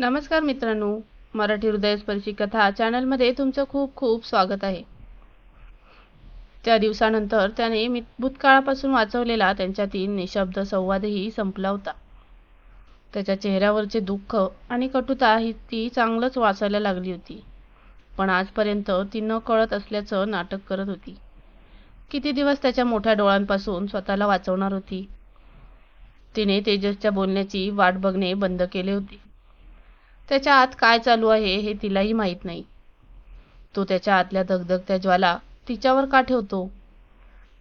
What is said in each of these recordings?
नमस्कार मित्रांनो मराठी हृदयस्पर्शी कथा चॅनलमध्ये तुमचं खूप खूप स्वागत आहे. त्या दिवसानंतर त्याने मी भूतकाळापासून वाचवलेला त्यांच्यातील निशब्द संवादही संपला होता. त्याच्या चेहऱ्यावरचे दुःख आणि कटुता ही ती चांगलंच वाचायला लागली होती. पण आजपर्यंत ती न कळत असल्याचं नाटक करत होती. किती दिवस त्याच्या मोठ्या डोळ्यांपासून स्वतःला वाचवणार होती? तिने तेजसच्या बोलण्याची वाट बघणे बंद केले होते. त्याच्या आत काय चालू आहे हे तिलाही माहीत नाही. तो त्याच्या आतल्या धगधगत्या ज्वाला तिच्यावर का ठेवतो?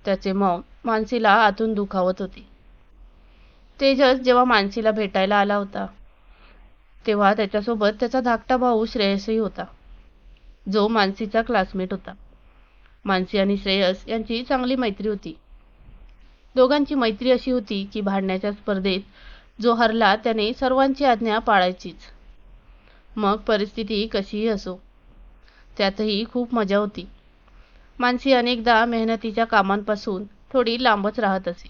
त्याचे मौन मानसीला आतून दुखावत होते. तेजस जेव्हा मानसीला भेटायला आला होता तेव्हा त्याच्यासोबत त्याचा धाकटा भाऊ श्रेयसही होता जो मानसीचा क्लासमेट होता. मानसी आणि श्रेयस यांची चांगली मैत्री होती. दोघांची मैत्री अशी होती की भांडण्याच्या स्पर्धेत जो हरला त्याने सर्वांची आज्ञा पाळायचीच. मग परिस्थिती कशीही असो त्यातही खूप मजा होती. मानसी अनेकदा मेहनतीच्या कामांपासून थोडी लांबच राहत असे.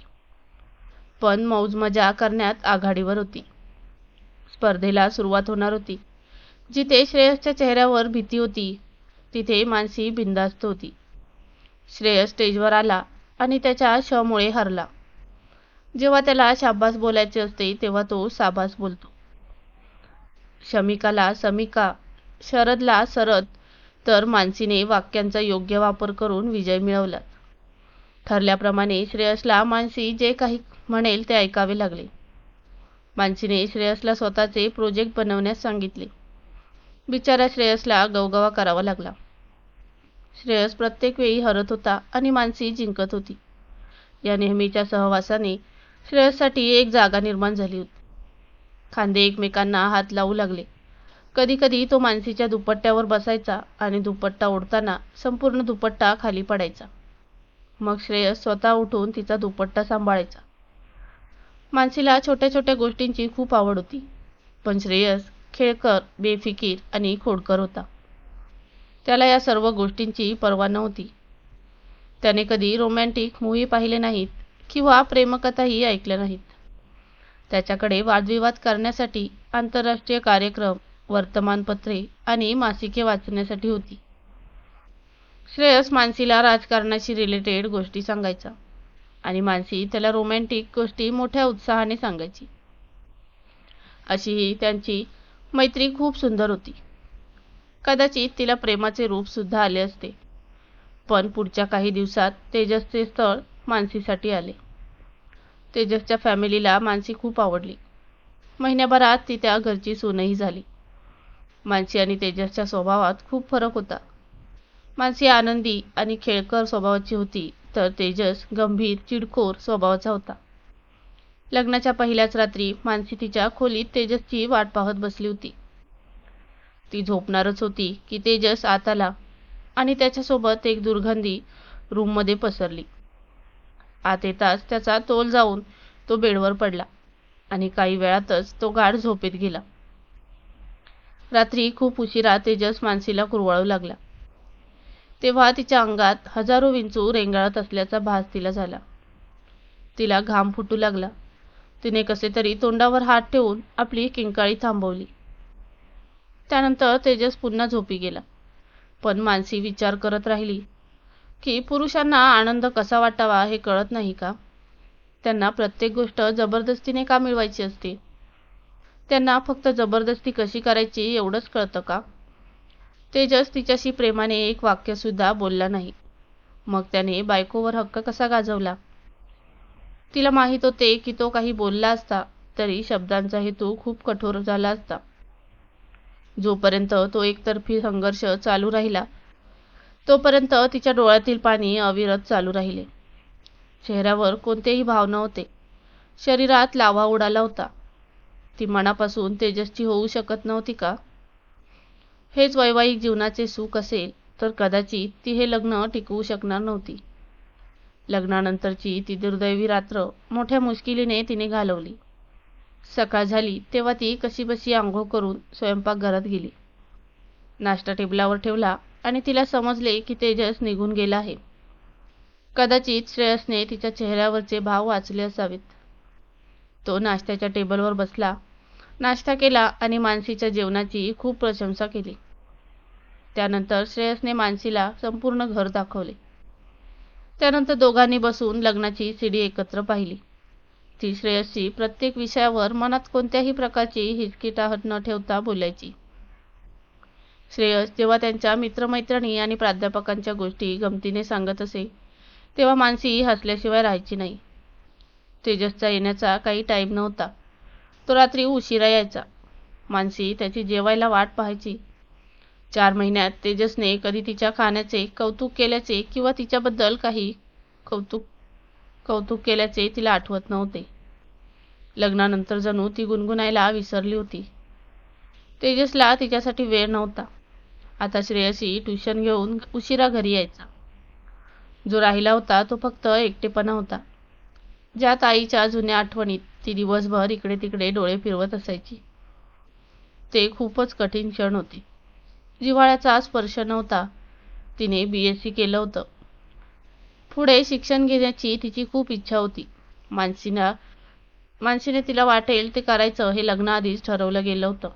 पण मौज मजा करण्यात आघाडीवर होती. स्पर्धेला सुरुवात होणार होती. जिथे श्रेयसच्या चेहऱ्यावर भीती होती तिथे मानसी बिंदास्त होती. श्रेयस स्टेजवर आला आणि त्याच्या शमुळे हरला. जेव्हा त्याला शाबास बोलायचे असते तेव्हा तो साबास बोलतो. शमिकाला समिका शरदला शरद तर मानसीने वाक्यांचा योग्य वापर करून विजय मिळवला. ठरल्याप्रमाणे श्रेयसला मानसी जे काही म्हणेल ते ऐकावे लागले. मानसीने श्रेयसला स्वतःचे प्रोजेक्ट बनवण्यास सांगितले. बिचारा श्रेयसला गवगवा करावा लागला. श्रेयस प्रत्येक वेळी हरत होता आणि मानसी जिंकत होती. या नेहमीच्या सहवासाने श्रेयससाठी एक जागा निर्माण झाली होती. खांदे एकमेकांना हात लावू लागले. कधीकधी तो मानसीच्या दुपट्ट्यावर बसायचा आणि दुपट्टा ओढताना संपूर्ण दुपट्टा खाली पडायचा. मग श्रेयस स्वतः उठून तिचा दुपट्टा सांभाळायचा. मानसीला छोट्या छोट्या गोष्टींची खूप आवड होती. पण श्रेयस खेळकर बेफिकीर आणि खोडकर होता. त्याला या सर्व गोष्टींची पर्वा नव्हती. त्याने कधी रोमॅन्टिक मूव्ही पाहिले नाहीत किंवा प्रेमकथाही ऐकल्या नाहीत. त्याच्याकडे वादविवाद करण्यासाठी आंतरराष्ट्रीय कार्यक्रम वर्तमानपत्रे आणि मासिके वाचण्यासाठी होती. श्रेयस मानसीला राजकारणाशी रिलेटेड गोष्टी सांगायचा आणि मानसी त्याला रोमॅन्टिक गोष्टी मोठ्या उत्साहाने सांगायची. अशी ही त्यांची मैत्री खूप सुंदर होती. कदाचित तिला प्रेमाचे रूप सुद्धा आले असते. पण पुढच्या काही दिवसात तेजसचे स्थळ मानसीसाठी आले. तेजसच्या फॅमिलीला मानसी खूप आवडली. महिन्याभरात ती त्या घरची सूनही झाली. मानसी आणि तेजसच्या स्वभावात खूप फरक होता. मानसी आनंदी आणि खेळकर स्वभावाची होती तर तेजस गंभीर चिडखोर स्वभावाचा होता. लग्नाच्या पहिल्याच रात्री मानसी तिच्या खोलीत तेजसची वाट पाहत बसली होती. ती झोपणारच होती की तेजस आत आला आणि त्याच्यासोबत एक दुर्गंधी रूममध्ये पसरली. आत येताच त्याचा तोल जाऊन तो बेडवर पडला आणि काही वेळातच तो गाढ झोपेत गेला. रात्री खूप उशिरा तेजस मानसीला कुरवाळू लागला. तेव्हा तिच्या अंगात हजारो विंचू रेंगाळत असल्याचा भास तिला झाला. तिला घाम फुटू लागला. तिने कसे तरी तोंडावर हात ठेवून आपली किंकाळी थांबवली. त्यानंतर तेजस पुन्हा झोपी गेला. पण मानसी विचार करत राहिली की पुरुषांना आनंद कसा वाटावा हे कळत नाही का? त्यांना प्रत्येक गोष्ट जबरदस्तीने का मिळवायची असते? त्यांना फक्त जबरदस्ती कशी करायची एवढंच कळतं का? तेजस तिच्याशी प्रेमाने एक वाक्यसुद्धा बोलला नाही. मग त्याने बायकोवर हक्क कसा गाजवला? तिला माहीत होते की तो काही बोलला असता तरी शब्दांचा हेतू खूप कठोर झाला असता. जोपर्यंत तो एकतर्फी संघर्ष चालू राहिला तोपर्यंत तिच्या डोळ्यातील पाणी अविरत चालू राहिले. चेहऱ्यावर कोणतेही भाव नव्हते. शरीरात लावा उडाला होता. ती मनापासून तेजस्वी होऊ शकत नव्हती का? हेच वैवाहिक जीवनाचे सुख असेल तर कदाचित ती हे लग्न टिकवू शकणार नव्हती. लग्नानंतरची ती दुर्दैवी रात्र मोठ्या मुश्किलीने तिने घालवली. सकाळ झाली तेव्हा ती कशीबशी आंघोळ करून स्वयंपाकघरात गेली. नाश्ता टेबलावर ठेवला आणि तिला समजले की तेजस निघून गेला आहे. कदाचित श्रेयसने तिच्या चेहऱ्यावरचे भाव वाचले असावेत. तो नाश्त्याच्या टेबलवर बसला. नाश्ता केला आणि मानसीच्या जेवणाची खूप प्रशंसा केली. त्यानंतर श्रेयसने मानसीला संपूर्ण घर दाखवले. त्यानंतर दोघांनी बसून लग्नाची सीडी एकत्र पाहिली. ती श्रेयसची प्रत्येक विषयावर मनात कोणत्याही प्रकारची हिचकिटाहट न ठेवता बोलायची. श्रेयस जेव्हा त्यांच्या मित्रमैत्रिणी आणि प्राध्यापकांच्या गोष्टी गमतीने सांगत असे तेव्हा मानसी हसल्याशिवाय राहायची नाही. तेजसचा येण्याचा काही टाईम नव्हता. तो रात्री उशिरा यायचा. मानसी त्याची जेवायला वाट पाहायची. चार महिन्यात तेजसने कधी तिच्या खाण्याचे कौतुक केल्याचे किंवा तिच्याबद्दल काही कौतुक कौतुक केल्याचे तिला आठवत नव्हते. लग्नानंतर जणू ती गुणगुणायला विसरली होती. तेजसला तिच्यासाठी वेळ नव्हता. आता श्रेयसी ट्युशन घेऊन उशिरा घरी यायचा. जो राहिला होता तो फक्त एकटेपणा होता. ज्यात आईच्या जुन्या आठवणीत ती दिवसभर इकडे तिकडे डोळे फिरवत असायची. ते खूपच कठीण क्षण होते. जिव्हाळ्याचा स्पर्श नव्हता तिने बी एस सी केलं होतं. पुढे शिक्षण घेण्याची तिची खूप इच्छा होती. मानसीना मानसीने तिला वाटेल ते करायचं हे लग्नाआधीच ठरवलं गेलं होतं.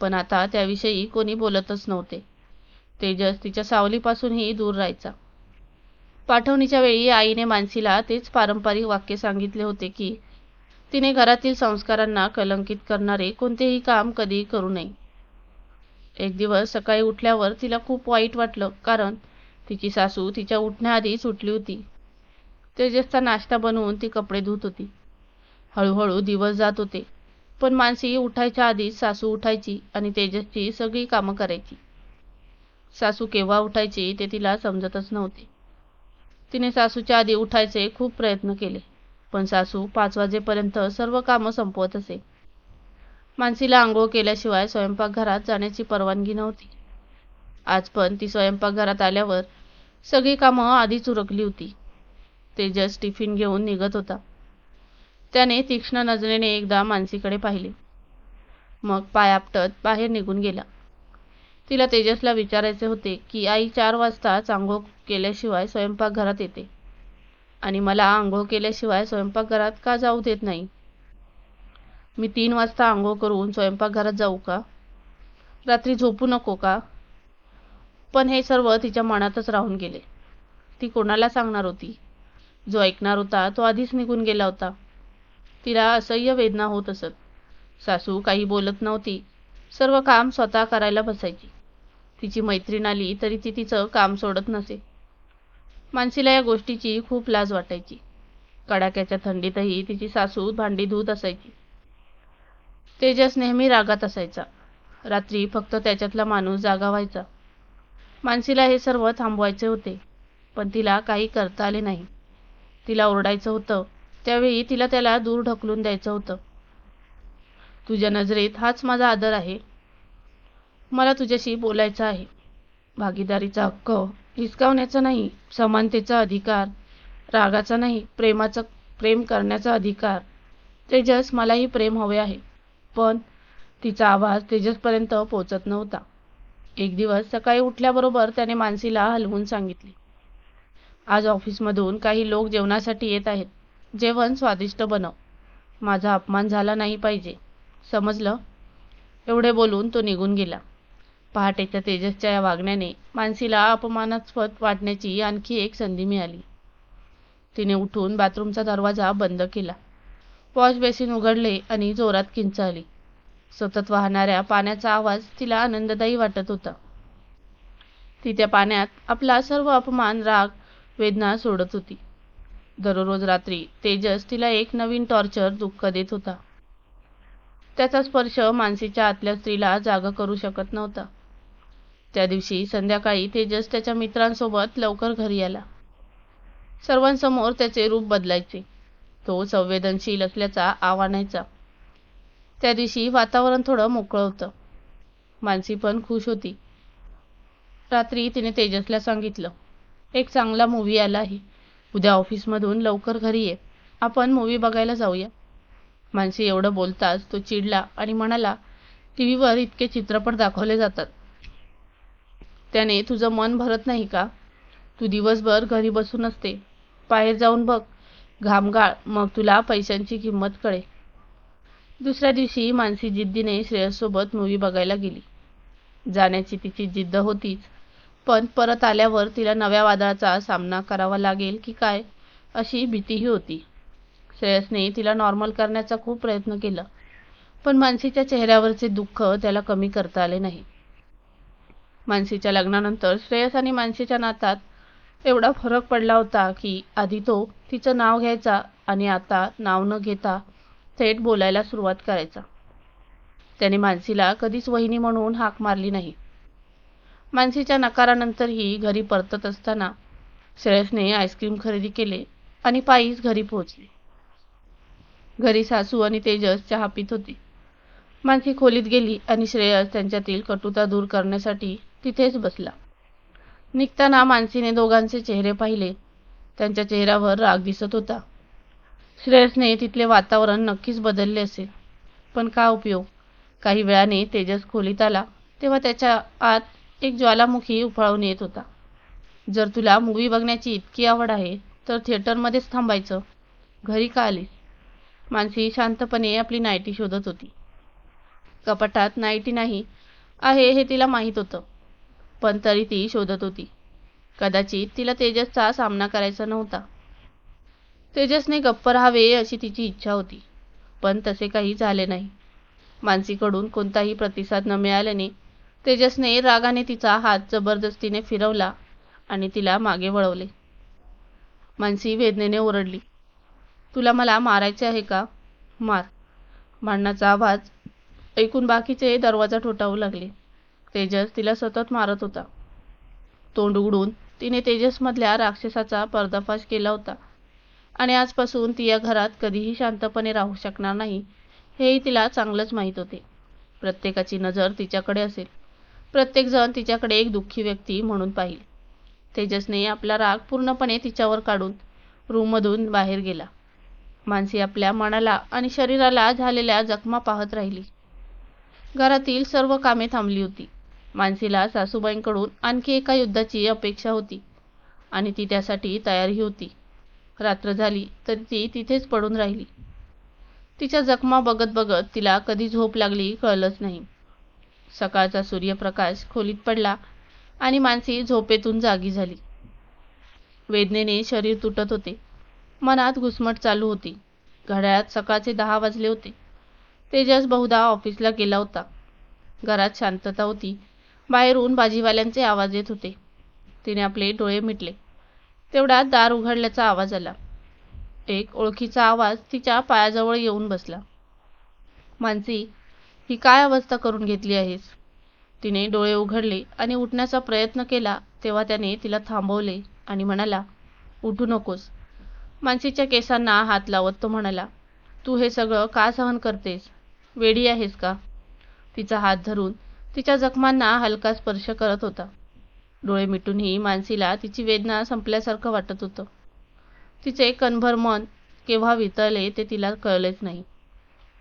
पण आता त्याविषयी कोणी बोलतच नव्हते. तेजस तिच्या सावलीपासूनही दूर राहायचा. पाठवणीच्या वेळी आईने मानसीला तेच पारंपरिक वाक्य सांगितले होते की तिने घरातील संस्कारांना कलंकित करणारे कोणतेही काम कधी करू नये. एक दिवस सकाळी उठल्यावर तिला खूप वाईट वाटलं कारण तिची सासू तिच्या उठण्याआधीच उठली होती. तेजसचा नाश्ता बनवून ती कपडे धुत होती. हळूहळू दिवस जात होते. पण मानसी उठायच्या आधीच सासू उठायची आणि तेजसची सगळी कामं करायची. सासू केव्हा उठायची ते तिला समजतच नव्हते. तिने सासूच्या आधी उठायचे खूप प्रयत्न केले पण सासू पाच वाजेपर्यंत सर्व कामं संपवत असे. मानसीला आंघोळ केल्याशिवाय स्वयंपाकघरात जाण्याची परवानगी नव्हती. आज पण ती स्वयंपाकघरात आल्यावर सगळी कामं आधीच उरकली होती. तेजस टिफिन घेऊन निघत होता. त्याने तीक्ष्ण नजरेने एकदा मानसीकडे पाहिले. मग पाय आपटत बाहेर निघून गेला. तिला तेजसला विचारायचे होते की आई चार वाजता आंघोळ केल्याशिवाय स्वयंपाकघरात येते. आणि मला आंघोळ केल्याशिवाय स्वयंपाकघरात का जाऊ देत नाही? मी तीन वाजता आंघोळ करून स्वयंपाकघरात जाऊ का? रात्री झोपू नको का? पण हे सर्व तिच्या मनातच राहून गेले. ती कोणाला सांगणार होती? जो ऐकणार होता तो आधीच निघून गेला होता. तिला असह्य वेदना होत असत. सासू काही बोलत नव्हती. सर्व काम स्वतः करायला बसायची. तिची मैत्रीण आली तरी ती तिचं काम सोडत नसे. मानसीला या गोष्टीची खूप लाज वाटायची. कडाक्याच्या थंडीतही तिची सासू भांडी धुत असायची. तेजस नेहमी रागात असायचा. रात्री फक्त त्याच्यातला माणूस जागा व्हायचा. मानसीला हे सर्व थांबवायचे होते पण तिला काही करता आले नाही. तिला ओरडायचं होतं त्यावेळी तिला त्याला दूर ढकलून द्यायचं होतं. तुझ्या नजरेत हाच माझा आदर आहे. मला तुझ्याशी बोलायचं आहे. भागीदारीचा हक्क हिसकावण्याचा नाही समानतेचा अधिकार रागाचा नाही प्रेमाचा प्रेम करण्याचा अधिकार. तेजस मलाही प्रेम हवे आहे. पण तिचा आवाज तेजसपर्यंत पोचत नव्हता. एक दिवस सकाळी उठल्याबरोबर त्याने मानसीला हलवून सांगितले. आज ऑफिसमधून काही लोक जेवणासाठी येत आहेत. जेवण स्वादिष्ट बनव. माझा अपमान झाला नाही पाहिजे. समजलं? एवढे बोलून तो निघून गेला. पहाटेच्या तेजसच्या या वागण्याने मानसीला अपमानास्पद वाटण्याची आणखी एक संधी मिळाली. तिने उठून बाथरूमचा दरवाजा बंद केला. वॉश बेसिन उघडले आणि जोरात किंचाळली. आली सतत वाहणाऱ्या पाण्याचा आवाज तिला आनंददायी वाटत होता. ती त्या पाण्यात आपला सर्व अपमान राग वेदना सोडत होती. दररोज रात्री तेजस तिला एक नवीन टॉर्चर दुःख देत होता. त्याचा स्पर्श मानसीच्या आतल्या स्त्रीला जाग करू शकत नव्हता. त्या दिवशी संध्याकाळी तेजस त्याच्या मित्रांसोबत लवकर घरी आला. सर्वांसमोर त्याचे रूप बदलायचे. तो संवेदनशील असल्याचा आवानायचा त्या दिवशी वातावरण थोडं मोकळं होतं. मानसी पण खुश होती. रात्री तिने तेजसला सांगितलं एक चांगला मूवी आला आहे. उद्या ऑफिसमधून लवकर घरी ये. आपण मूवी बघायला जाऊया. मानसी एवढं बोलताच तो चिडला आणि म्हणाला टी व्हीवर इतके चित्रपट दाखवले जातात. त्याने तुझं मन भरत नाही का? तू दिवसभर घरी बसून असते. बाहेर जाऊन बघ. घामगाळ. मग तुला पैशांची किंमत कळे दुसऱ्या दिवशी मानसी जिद्दीने श्रेयससोबत मूवी बघायला गेली. जाण्याची तिची जिद्द होतीच. पण परत आल्यावर तिला नव्या वादळाचा सामना करावा लागेल की काय अशी भीतीही होती. श्रेयसने तिला नॉर्मल करण्याचा खूप प्रयत्न केला पण मानसीच्या चेहऱ्यावरचे दुःख त्याला कमी करता आले नाही. मानसीच्या लग्नानंतर श्रेयस आणि मानसीच्या नातात एवढा फरक पडला होता की आधी तो तिचं नाव घ्यायचा आणि आता नाव न घेता थेट बोलायला सुरुवात करायचा. त्याने मानसीला कधीच वहिनी म्हणून हाक मारली नाही. मानसीच्या नकारानंतरही घरी परतत असताना श्रेयसने आईस्क्रीम खरेदी केले आणि पायीच घरी पोहोचले. घरी सासू आणि तेजस चहा पित होती. मानसी खोलीत गेली आणि श्रेयस त्यांच्यातील कटुता दूर करण्यासाठी तिथेच बसला. निघताना मानसीने दोघांचे चेहरे पाहिले. त्यांच्या चेहऱ्यावर राग दिसत होता. श्रेयसने तिथले वातावरण नक्कीच बदलले असेल. पण का उपयोग? काही वेळाने तेजस खोलीत आला तेव्हा त्याच्या आत एक ज्वालामुखी उफाळून येत होता. जर तुला मूवी बघण्याची इतकी आवड आहे तर थिएटरमध्येच थांबायचं. घरी का आले? मानसी शांतपणे आपली नाईटी शोधत होती. कपाटात नाईटी नाही आहे हे तिला माहीत होतं. पण तरी ती शोधत होती. कदाचित तिला तेजसचा सामना करायचा नव्हता. तेजसने गप्प राहावे अशी तिची इच्छा होती पण तसे काही झाले नाही. मानसीकडून कोणताही प्रतिसाद न मिळाल्याने तेजसने रागाने तिचा हात जबरदस्तीने फिरवला आणि तिला मागे वळवले. मानसी वेदनेने ओरडली तुला मला मारायचे आहे का? मार. भांडणाचा आवाज ऐकून बाकीचे दरवाजा ठोठावू लागले. तेजस तिला सतत मारत होता. तोंड उघडून तिने तेजसमधल्या राक्षसाचा पर्दाफाश केला होता. आणि आजपासून ती या घरात कधीही शांतपणे राहू शकणार नाही हेही तिला चांगलंच माहीत होते. प्रत्येकाची नजर तिच्याकडे असेल. प्रत्येकजण तिच्याकडे एक दुःखी व्यक्ती म्हणून पाहिली. तेजसने आपला राग पूर्णपणे तिच्यावर काढून रूममधून बाहेर गेला. मानसी आपल्या मनाला आणि शरीराला झालेल्या जखमा पाहत राहिली. घरातील सर्व कामे थांबली होती. मानसीला सासूबाईंकडून आणखी एका युद्धाची अपेक्षा होती आणि ती त्यासाठी तयारही होती. रात्र झाली तरी ती तिथेच पडून राहिली. तिच्या जखमा बघत बघत तिला कधी झोप लागली कळलंच नाही. सकाळचा सूर्यप्रकाश खोलीत पडला आणि मानसी झोपेतून जागी झाली. वेदनेने शरीर तुटत होते. मनात घुसमट चालू होती. घड्याळात सकाळचे दहा वाजले होते. तेजस बहुधा ऑफिसला गेला होता. घरात शांतता होती. बाहेरून भाजीवाल्यांचे आवाज येत होते. तिने आपले डोळे मिटले. तेवढ्यात दार उघडल्याचा आवाज आला. एक ओळखीचा आवाज तिच्या पायाजवळ येऊन बसला. मानसी ही काय अवस्था करून घेतली आहेस? तिने डोळे उघडले आणि उठण्याचा प्रयत्न केला तेव्हा त्याने तिला थांबवले आणि म्हणाला उठू नकोस. मानसीच्या केसांना हात लावत तो म्हणाला तू हे सगळं का सहन करतेस? वेडी आहेस का? तिचा हात धरून तिच्या जखमांना हलका स्पर्श करत होता. डोळे मिटूनही मानसीला तिची वेदना संपल्यासारखं वाटत होतं. तिचे कणभर मन केव्हा वितळले ते तिला कळलेच नाही.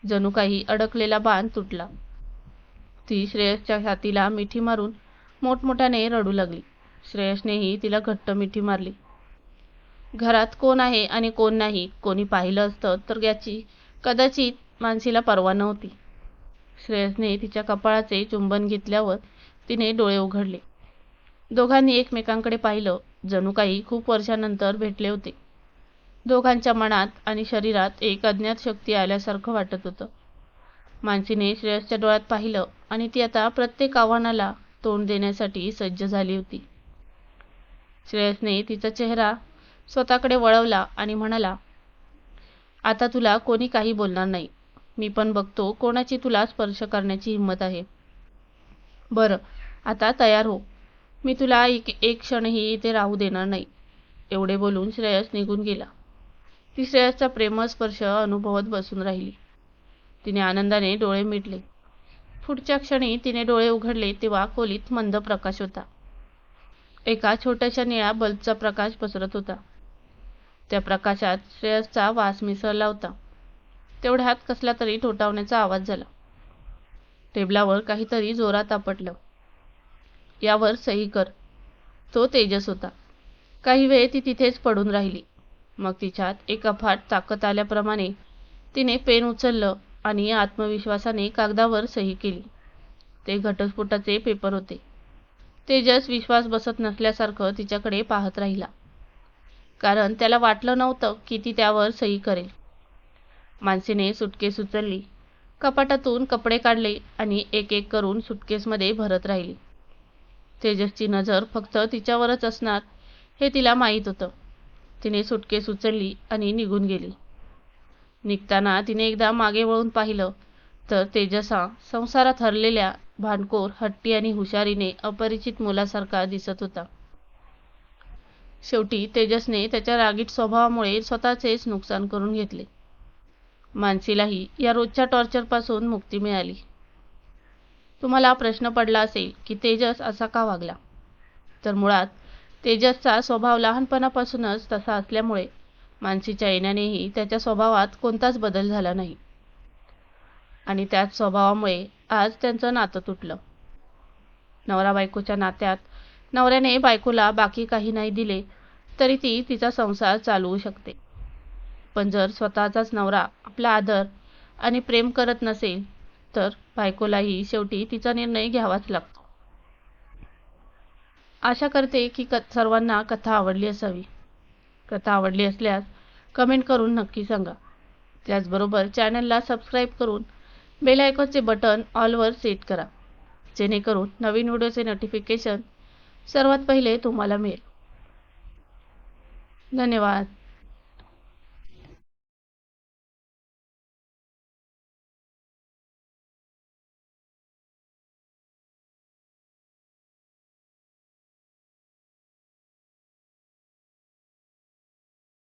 जणू काही अडकलेला बाण तुटला. ती श्रेयसच्या छातीला मिठी मारून मोठमोठ्याने रडू लागली. श्रेयसनेही तिला घट्ट मिठी मारली. घरात कोण आहे आणि कोण नाही कोणी पाहिलं असतं तर याची कदाचित मानसीला परवा नव्हती. श्रेयसने तिच्या कपाळाचे चुंबन घेतल्यावर तिने डोळे उघडले. दोघांनी एकमेकांकडे पाहिलं. जणू काही खूप वर्षानंतर भेटले होते. दोघांच्या मनात आणि शरीरात एक अज्ञात शक्ती आल्यासारखं वाटत होतं. मानसीने श्रेयसच्या डोळ्यात पाहिलं आणि ती आता प्रत्येक आव्हानाला तोंड देण्यासाठी सज्ज झाली होती. श्रेयसने तिचा चेहरा स्वतःकडे वळवला आणि म्हणाला आता तुला कोणी काही बोलणार नाही. मी पण बघतो कोणाची तुला स्पर्श करण्याची हिंमत आहे. बरं आता तयार हो. मी तुला एक एक क्षणही इथे राहू देणार नाही. एवढे बोलून श्रेयस निघून गेला. ती श्रेयसचा प्रेमस्पर्श अनुभवत बसून राहिली. तिने आनंदाने डोळे मिटले. पुढच्या क्षणी तिने डोळे उघडले तेव्हा खोलीत मंद प्रकाश होता. एका छोट्याशा निळ्या बल्बचा प्रकाश पसरत होता. त्या प्रकाशात श्रेयसचा वास मिसळला होता. तेवढ्यात कसला तरी ठोठावण्याचा आवाज झाला. टेबलावर काहीतरी जोरात आपटलं. यावर सही कर. तो तेजस होता. काही वेळ ती तिथेच पडून राहिली. मग तिच्यात एक अफाट ताकद आल्याप्रमाणे तिने पेन उचललं आणि आत्मविश्वासाने कागदावर सही केली. ते घटस्फोटाचे पेपर होते. तेजस विश्वास बसत नसल्यासारखं तिच्याकडे पाहत राहिला. कारण त्याला वाटलं नव्हतं की ती त्यावर सही करेल. मानसीने सुटकेस उचलली. कपाटातून कपडे काढले आणि एक एक करून सुटकेसमध्ये भरत राहिली. तेजसची नजर फक्त तिच्यावरच असणार हे तिला माहीत होतं. तिने सुटकेस उचलली आणि निघून गेली. निघताना तिने एकदा मागे वळून पाहिलं तर तेजसा संसारात हरलेल्या भानकोर हट्टी आणि हुशारीने अपरिचित मुलासारखा दिसत होता. शेवटी तेजसने त्याच्या रागीट स्वभावामुळे स्वतःचेच नुकसान करून घेतले. मानसीलाही या रोजच्या टॉर्चरपासून मुक्ती मिळाली. तुम्हाला प्रश्न पडला असेल की तेजस असा का वागला? तर मुळात तेजसचा स्वभाव लहानपणापासूनच तसा असल्यामुळे मानसीच्या येण्यानेही त्याच्या स्वभावात कोणताच बदल झाला नाही. आणि त्याच स्वभावामुळे आज त्यांचं नातं तुटलं. नवरा बायकोच्या नात्यात नवऱ्याने बायकोला बाकी काही नाही दिले तरी ती तिचा संसार चालवू शकते. पण जर स्वतःचाच नवरा आपला आदर आणि प्रेम करत नसेल तर बायकोलाही शेवटी तिचा निर्णय घ्यावाच लागतो. आशा करते की क सर्वांना कथा आवडली असावी. कथा आवडली असल्यास कमेंट करून नक्की सांगा. त्याचबरोबर चॅनलला सबस्क्राईब करून बेल आयकॉनचे बटन ऑलवर सेट करा. जेणेकरून नवीन व्हिडिओचे नोटिफिकेशन सर्वात पहिले तुम्हाला मिळेल. धन्यवाद.